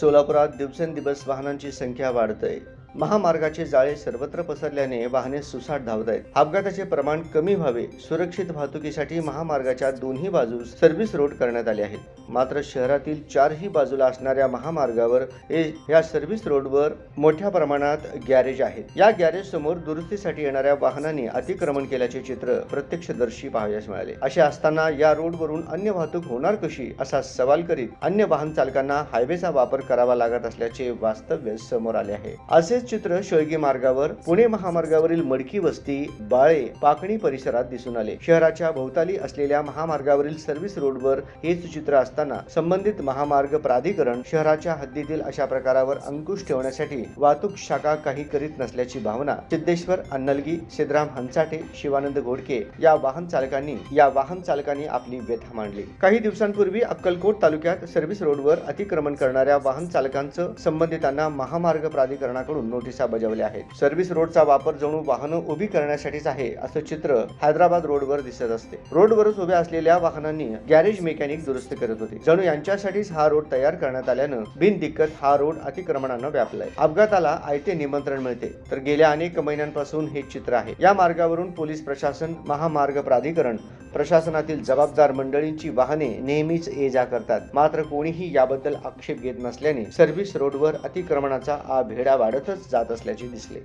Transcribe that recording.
सोलापुरात दिवसेंदिवस वाहनांची संख्या वाढतय. महामार्गाचे जाळे सर्वत्र पसरल्याने वाहने सुसाट धावत आहेत अपघाताचे प्रमाण कमी व्हावे सुरक्षित वाहतुकीसाठी महामार्गाच्या दोन्ही बाजूस सर्व्हिस रोड करण्यात आले आहेत. मात्र शहरातील चारही बाजूला असणाऱ्या महामार्गावर या सर्व्हिस रोडवर मोठ्या प्रमाणात गॅरेज आहेत. या गॅरेज समोर दुरुस्तीसाठी येणाऱ्या वाहनांनी अतिक्रमण केल्याचे चित्र प्रत्यक्षदर्शी पाहावयास मिळाले. असे असताना या रोडवरून अन्य वाहतूक होणार कशी असा सवाल करीत अन्य वाहन चालकांना हायवेचा वापर करावा लागत असल्याचे वास्तव्य समोर आले आहे. असे असेच चित्र शेळगी मार्गावर पुणे महामार्गावरील मडकी वस्ती बाळे पाकणी परिसरात दिसून आले. शहराच्या भोवताली असलेल्या महामार्गावरील सर्व्हिस रोडवर हेच चित्र असताना संबंधित महामार्ग प्राधिकरण शहराच्या हद्दीतील अशा प्रकारावर अंकुश ठेवण्यासाठी वाहतूक शाखा काही करीत नसल्याची भावना सिद्धेश्वर अन्नलगी सिद्धराम हंचाटे शिवानंद घोडके या वाहन चालकांनी या वाहन चालकांनी आपली व्यथा मांडली. काही दिवसांपूर्वी अक्कलकोट तालुक्यात सर्व्हिस रोडवर अतिक्रमण करणाऱ्या वाहन चालकांचं संबंधितांना महामार्ग प्राधिकरणाकडून नोटिसा बजावल्या आहेत. सर्व्हिस रोडचा वापर जणू वाहनं उभी करण्यासाठीच आहे असं चित्र हैदराबाद रोडवर दिसत असते. रोडवरच उभ्या असलेल्या वाहनांनी गॅरेज मेकॅनिक दुरुस्त करत होते. जणू यांच्यासाठीच हा रोड तयार करण्यात आल्यानं बिनदिक्कत हा रोड अतिक्रमणानं व्यापलाय. अपघाताला आयते निमंत्रण मिळते. तर गेल्या अनेक महिन्यांपासून हे चित्र आहे. या मार्गावरून पोलीस प्रशासन महामार्ग प्राधिकरण प्रशासनातील जबाबदार मंडळींची वाहने नेहमीच ये जा करतात. मात्र कोणीही याबद्दल आक्षेप घेत नसल्याने सर्व्हिस रोडवर अतिक्रमणाचा आभेडा वाढतच जात असल्याचे दिसले.